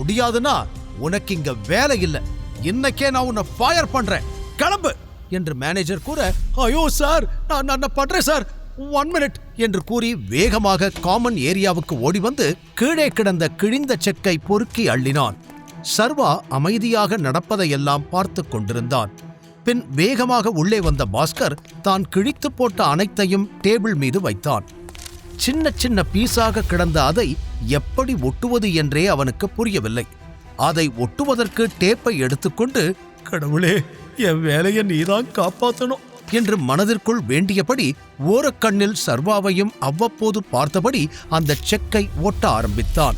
முடியாதுன்னா உனக்கு இங்க வேலை இல்லை. இன்னைக்கே நான் உன்னை ஃபயர் பண்றேன். கிளம்பு! என்று மேனேஜர் கூற ஐயோ சார் நான் நான் பண்றேன் சார் ஒன் மினிட் என்று கூறி வேகமாக காமன் ஏரியாவுக்கு ஓடி வந்து கீழே கிடந்த கிழிந்த செக்கை பொறுக்கி அள்ளினான். சர்வா அமைதியாக நடப்பதையெல்லாம் பார்த்து கொண்டிருந்தான். பின் வேகமாக உள்ளே வந்த பாஸ்கர் தான் கிழித்து போட்ட அனைத்தையும் டேபிள் மீது வைத்தான். சின்ன சின்ன பீஸாக கிடந்த அதை எப்படி ஒட்டுவது என்றே அவனுக்கு புரியவில்லை. அதை ஒட்டுவதற்கு டேப்பை எடுத்துக்கொண்டு கடவுளே என் வேலையை நீதான் காப்பாற்றணும் என்று மனதிற்குள் வேண்டியபடி ஓரக்கண்ணில் சர்வாவையும் அவ்வப்போது பார்த்தபடி அந்த செக்கை ஒட்ட ஆரம்பித்தான்.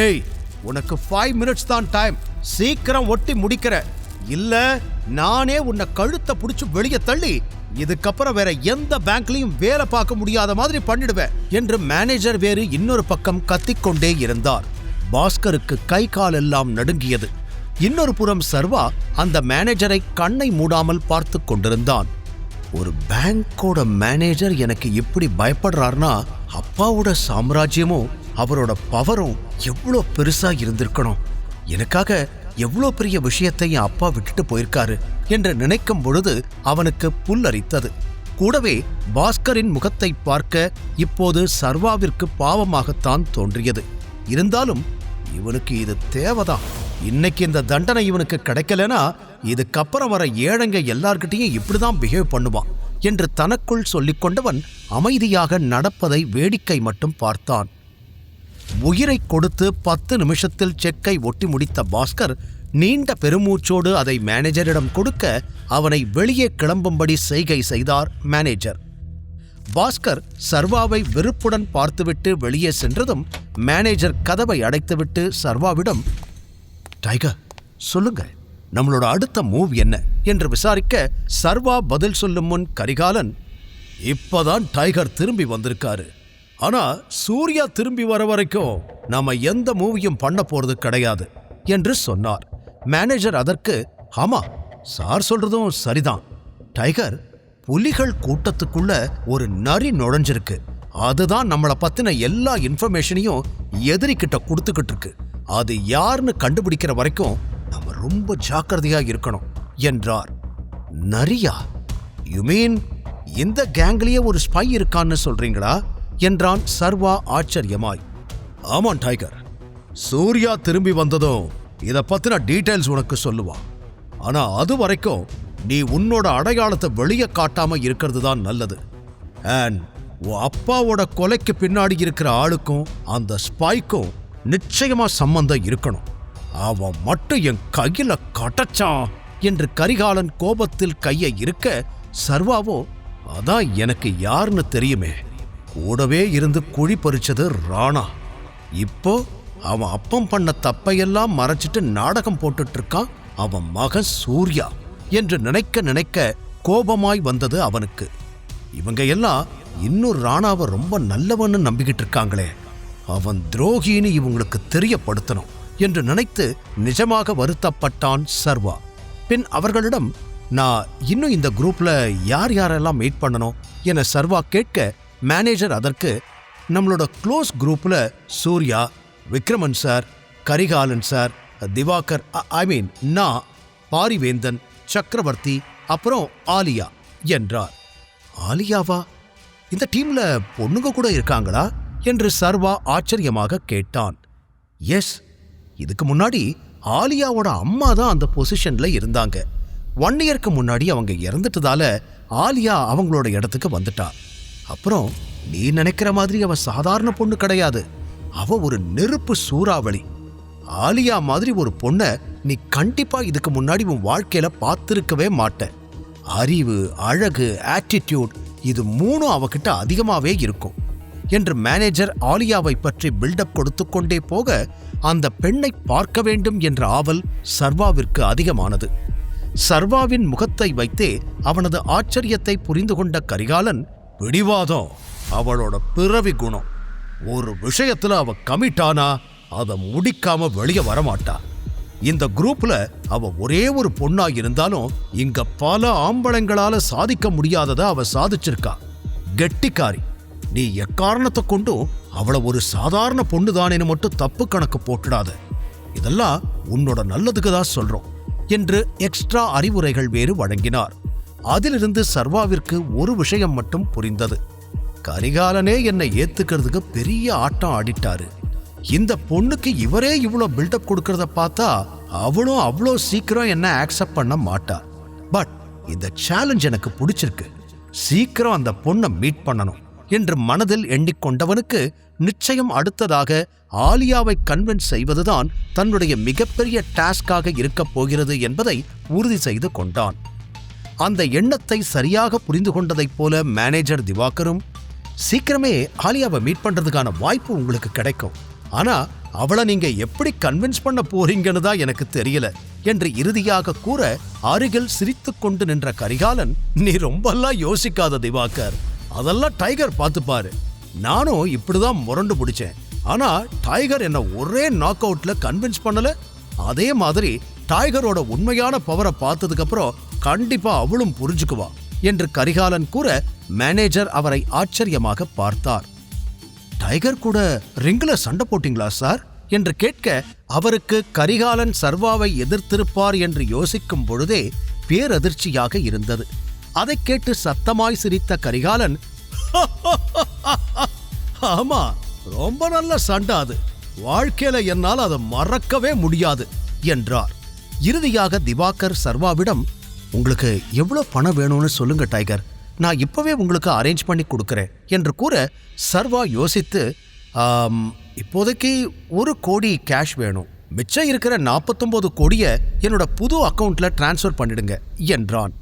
ஏய் உனக்கு ஃபைவ் மினிட்ஸ் தான் டைம் சீக்கிரம் ஒட்டி முடிக்கிற. இல்ல நானே உன்னை கழுத்தை புடிச்சு வெளியே தள்ளி இதுக்கப்புறம் வேற எந்த பேங்க்லயும் வேலை பார்க்க முடியாத மாதிரி பண்ணிடுவேன் என்று மேனேஜர் வேறு இன்னொரு பக்கம் கத்திக்கொண்டே இருந்தார். பாஸ்கருக்கு கை கால் எல்லாம் நடுங்கியது. இன்னொரு புறம் சர்வா அந்த மேனேஜரை கண்ணை மூடாமல் பார்த்து கொண்டிருந்தான். ஒரு பேங்கோட மேனேஜர் எனக்கு இப்படி பயப்படுறாருன்னா அப்பாவோட சாம்ராஜ்யமும் அவரோட பவரும் எவ்வளோ பெருசா இருந்திருக்கணும். எனக்காக எவ்வளோ பெரிய விஷயத்தை என் அப்பா விட்டுட்டு போயிருக்காரு என்று நினைக்கும் பொழுது அவனுக்கு புல்லரித்தது. கூடவே பாஸ்கரின் முகத்தை பார்க்க இப்போது சர்வாவிற்கு பாவமாகத்தான் தோன்றியது. இருந்தாலும் இவனுக்கு இது தேவைதான். இன்னைக்கு இந்த தண்டனை இவனுக்கு கிடைக்கலனா இதுக்கப்புறம் வர ஏழைங்க எல்லார்கிட்டையும் இப்படிதான் பிஹேவ் பண்ணுவான் என்று தனக்குள் சொல்லிக் கொண்டவன் அமைதியாக நடப்பதை வேடிக்கை மட்டும் பார்த்தான். உயிரை கொடுத்து பத்து நிமிஷத்தில் செக்கை ஒட்டி முடித்த பாஸ்கர் நீண்ட பெருமூச்சோடு அதை மேனேஜரிடம் கொடுக்க அவனை வெளியே கிளம்பும்படி செய்கை செய்தார் மேனேஜர். பாஸ்கர் சர்வாவை வெறுப்புடன் பார்த்துவிட்டு வெளியே சென்றதும் மேனேஜர் கதவை அடைத்துவிட்டு சர்வாவிடம் டைகர் சொல்லுங்க நம்மளோட அடுத்த மூவ் என்ன? என்று விசாரிக்க சர்வா பதில் சொல்லும் முன் கரிகாலன் இப்பதான் டைகர் திரும்பி வந்திருக்காரு. ஆனா சூர்யா திரும்பி வர வரைக்கும் நாம எந்த மூவியும் பண்ண போறது கிடையாது என்று சொன்னார். மேனேஜர் அதற்கு ஆமா சார் சொல்றதும் சரிதான். டைகர் புலிகள் கூட்டத்துக்குள்ள ஒரு நரி நுழைஞ்சிருக்கு. அதுதான் நம்மள பத்தின எல்லா இன்ஃபர்மேஷனையும் எதிரிக்கிட்ட கொடுத்துக்கிட்டு இருக்கு. அது யாருன்னு கண்டுபிடிக்கிற வரைக்கும் நம்ம ரொம்ப ஜாக்கிரதையா இருக்கணும் என்றார். நரியா? யூ மீன் இந்த கேங்லயே ஒரு ஸ்பை இருக்கான்னு சொல்றீங்களா? என்றான் சர்வா ஆச்சரியமாய். ஆமாம் டைகர். சூர்யா திரும்பி வந்ததும் இதை பத்தின டீட்டெயில்ஸ் உனக்கு சொல்லுவான் ஆனா அது வரைக்கும் நீ உன்னோட அடையாளத்தை வெளியே காட்டாம இருக்கிறது தான் நல்லது. அண்ட் உன் அப்பாவோட கொலைக்கு பின்னாடி இருக்கிற ஆளுக்கும் அந்த ஸ்பைக்கும் நிச்சயமா சம்பந்தம் இருக்கணும். அவன் மட்டும் என் கையில கட்டச்சான் என்று கரிகாலன் கோபத்தில் கையை இருக்க சர்வாவோ அதான் எனக்கு யாருன்னு தெரியுமே. கூடவே இருந்து குழி பறிச்சது ராணா. இப்போ அவன் அப்பம் பண்ண தப்பையெல்லாம் மறைச்சிட்டு நாடகம் போட்டுட்டு இருக்கான் அவன் மகன் சூர்யா என்று நினைக்க நினைக்க கோபமாய் வந்தது அவனுக்கு. இவங்க எல்லாம் இன்னும் ராணாவை ரொம்ப நல்லவன்னு நம்பிக்கிட்டு இருக்காங்களே அவன் துரோகின்னு இவங்களுக்கு தெரியப்படுத்தணும் என்று நினைத்து நிஜமாக வருத்தப்பட்டான் சர்வா. பின் அவர்களிடம் நான் இன்னும் இந்த குரூப்ல யார் யாரெல்லாம் மீட் பண்ணணும்? என சர்வா கேட்க மேனேஜர் அதற்கு நம்மளோட க்ளோஸ் குரூப்பில் Surya Vikraman sir Karikalan sir Divakar I mean நான் பாரிவேந்தன் சக்கரவர்த்தி அப்புறம் ஆலியா என்றார். ஆலியாவா? இந்த டீம்ல பொண்ணுங்க கூட இருக்காங்களா? என்று சர்வா ஆச்சரியமாக கேட்டான். எஸ் இதுக்கு முன்னாடி ஆலியாவோட அம்மா தான் அந்த பொசிஷன்ல இருந்தாங்க. ஒன் இயர்க்கு முன்னாடி அவங்க இறந்துட்டதால ஆலியா அவங்களோட இடத்துக்கு வந்துட்டா. அப்புறம் நீ நினைக்கிற மாதிரி அவ சாதாரண பொண்ணு கிடையாது. அவ ஒரு நெருப்பு சூறாவளி. ஆலியா மாதிரி ஒரு பொண்ணை நீ கண்டிப்பா இதுக்கு முன்னாடி உன் வாழ்க்கையில பார்த்துருக்கவே மாட்ட அறிவு அழகு ஆட்டிடியூட் இது மூணும் அவகிட்ட அதிகமாவே இருக்கும். என்று மேனேஜர் ஆலியாவை பற்றி பில்டப் கொடுத்து கொண்டே போக அந்த பெண்ணை பார்க்க வேண்டும் என்ற ஆவல் சர்வாவிற்கு அதிகமானது. சர்வாவின் முகத்தை வைத்தே அவனது ஆச்சரியத்தை புரிந்து கொண்ட கரிகாலன் பிடிவாதம். அவளோட பிறவி குணம். ஒரு விஷயத்துல அவ கமிட் ஆனா அதை முடிக்காம வெளியே வரமாட்டா. இந்த குரூப்ல அவ ஒரே ஒரு பொண்ணா இருந்தாலும் இங்க பல ஆம்பளங்களால சாதிக்க முடியாததை அவ சாதிச்சிருக்கா. கெட்டிக்காரி. நீ எக்காரணத்தை கொண்டும் அவளை ஒரு சாதாரண பொண்ணு தானேன்னு மட்டும் தப்பு கணக்கு போட்டுடாத. இதெல்லாம் உன்னோட நல்லதுக்கு தான் சொல்றோம் என்று எக்ஸ்ட்ரா அறிவுரைகள் வேறு வழங்கினார். அதிலிருந்து சர்வாவிற்கு ஒரு விஷயம் மட்டும் புரிந்தது. கரிகாலனே என்னை ஏத்துக்கிறதுக்கு பெரிய ஆட்டம் ஆடிட்டாரு. இந்த பொண்ணுக்கு இவரே இவ்வளோ பில்டப் கொடுக்கறத பார்த்தா அவளும் அவ்வளோ சீக்கிரம் என்ன ஆக்செப்ட் பண்ண மாட்டா. பட் இந்த சேலஞ்ச் எனக்கு பிடிச்சிருக்கு. சீக்கிரம் அந்த பொண்ணை மீட் பண்ணணும் என்று மனதில் எண்ணிக்கொண்டவனுக்கு நிச்சயம் அடுத்ததாக ஆலியாவை கன்வின்ஸ் செய்வதுதான் தன்னுடைய மிகப்பெரிய டாஸ்காக இருக்கப் போகிறது என்பதை உறுதி செய்து கொண்டான். அந்த எண்ணத்தை சரியாக புரிந்து கொண்டதைப் போல மேனேஜர் திவாகரும் சீக்கிரமே ஆலியாவை மீட் பண்றதுக்கான வாய்ப்பு உங்களுக்கு கிடைக்கும். ஆனா அவளை நீங்க எப்படி கன்வின்ஸ் பண்ண போறீங்கன்னு தான் எனக்கு தெரியல என்று இறுதியாக கூற அருகில் சிரித்து கொண்டு நின்ற கரிகாலன் நீ ரொம்பலாம் யோசிக்காத திவாகர். அதெல்லாம் டைகர் பார்த்துப்பாரு. நானும் இப்படிதான் முரண்டு பிடிச்சேன். ஆனா டைகர் என்ன ஒரே நாக் அவுட்ல கன்வின்ஸ் பண்ணல. அதே மாதிரி டைகரோட உண்மையான பவரை பார்த்ததுக்கு அப்புறம் கண்டிப்பா அவளும் புரிஞ்சுக்குவா என்று கரிகாலன் கூற மேனேஜர் அவரை ஆச்சரியமாக பார்த்தார். டைகர் கூட ரிங்ல சண்டை போட்டிங்களா சார்? என்று கேட்க அவருக்கு கரிகாலன் சர்வாவை எதிர்த்திருப்பார் என்று யோசிக்கும் பொழுதே பேரதிர்ச்சியாக இருந்தது. அதைக் கேட்டு சத்தமாய் சிரித்த கரிகாலன் ஆமா ரொம்ப நல்ல சண்டை அது. வாழ்க்கையில என்னால் அதை மறக்கவே முடியாது என்றார். இறுதியாக திவாகர் சர்வாவிடம் உங்களுக்கு எவ்வளோ பணம் வேணும்னு சொல்லுங்க டைகர். நான் இப்போவே உங்களுக்கு அரேஞ்ச் பண்ணி கொடுக்குறேன் என்று கூற சர்வா யோசித்து இப்போதைக்கு ஒரு கோடி கேஷ் வேணும். மிச்சம் இருக்கிற 49 கோடியை என்னோட புது அக்கௌண்ட்டில் டிரான்ஸ்ஃபர் பண்ணிடுங்க என்றான்.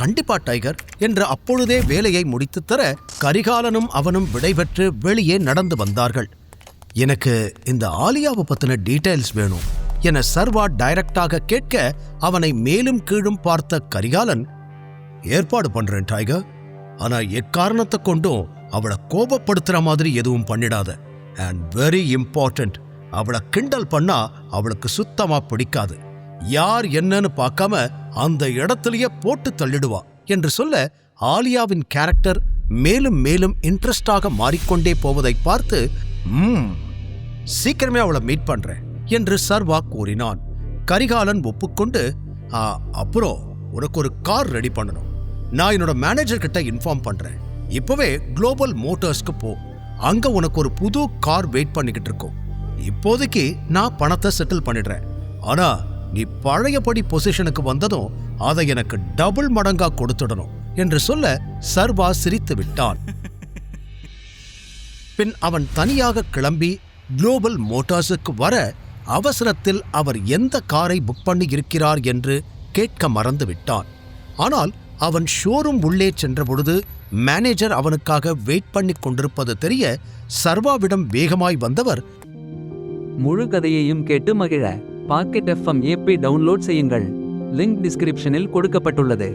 கண்டிப்பா டைகர் என்று அப்பொழுதே வேலையை முடித்து தர கரிகாலனும் அவனும் விடைபெற்று வெளியே நடந்து வந்தார்கள். எனக்கு இந்த ஆலியாவை பற்றின டீட்டெயில்ஸ் வேணும். என சர்வா டைரக்டாக கேட்க அவனை மேலும் கீழும் பார்த்த கரிகாலன் ஏற்பாடு பண்றேன் டைகர். ஆனா எக்காரணத்தை கொண்டும் அவளை கோபப்படுத்துற மாதிரி எதுவும் பண்ணிடாத. அண்ட் வெரி இம்பார்ட்டன்ட் அவளை கிண்டல் பண்ணா அவளுக்கு சுத்தமா பிடிக்காது. யார் என்னன்னு பார்க்காம அந்த இடத்துலயே போட்டு தள்ளிடுவா என்று சொல்ல ஆலியாவின் கேரக்டர் மேலும் மேலும் இன்ட்ரெஸ்டாக மாறிக்கொண்டே போவதை பார்த்து சீக்கிரமே அவளை மீட் பண்றேன். என்று சர்வா கூறினான். கரிகாலன் ஒப்புக்கொண்டு "ஆ, அப்புறம் உனக்கு ஒரு கார் ரெடி பண்ணணும். நான் என்னோட மேனேஜர் கிட்ட இன்ஃபார்ம் பண்றேன். இப்பவே குளோபல் மோட்டார்ஸ்க்கு போ. அங்க உனக்கு ஒரு புது கார் வெயிட் பண்ணிக்கிட்டு இருக்கும். இப்போதைக்கு நான் பணத்தை செட்டில் பண்ணிடுறேன். ஆனா நீ பழையபடி பொசிஷனுக்கு வந்ததும் அதை எனக்கு டபுள் மடங்கா கொடுத்துடணும் என்று சொல்ல சர்வா சிரித்து விட்டான். பின் அவன் தனியாக கிளம்பி குளோபல் மோட்டார்ஸுக்கு வர அவசரத்தில் அவர் எந்த காரை புக் பண்ணி இருக்கிறார் என்று கேட்க மறந்து விட்டான் ஆனால் அவன் ஷோரூம் உள்ளே சென்றபொழுது மேனேஜர் அவனுக்காக வெயிட் பண்ணி கொண்டிருப்பது தெரிய சர்வாவிடம் வேகமாய் வந்தவர் முழு கதையையும் கேட்டு மகிழ. பாக்கெட் எஃப்எம் ஏபி டவுன்லோட் செய்யுங்கள். லிங்க் டிஸ்கிரிப்ஷனில் கொடுக்கப்பட்டுள்ளது.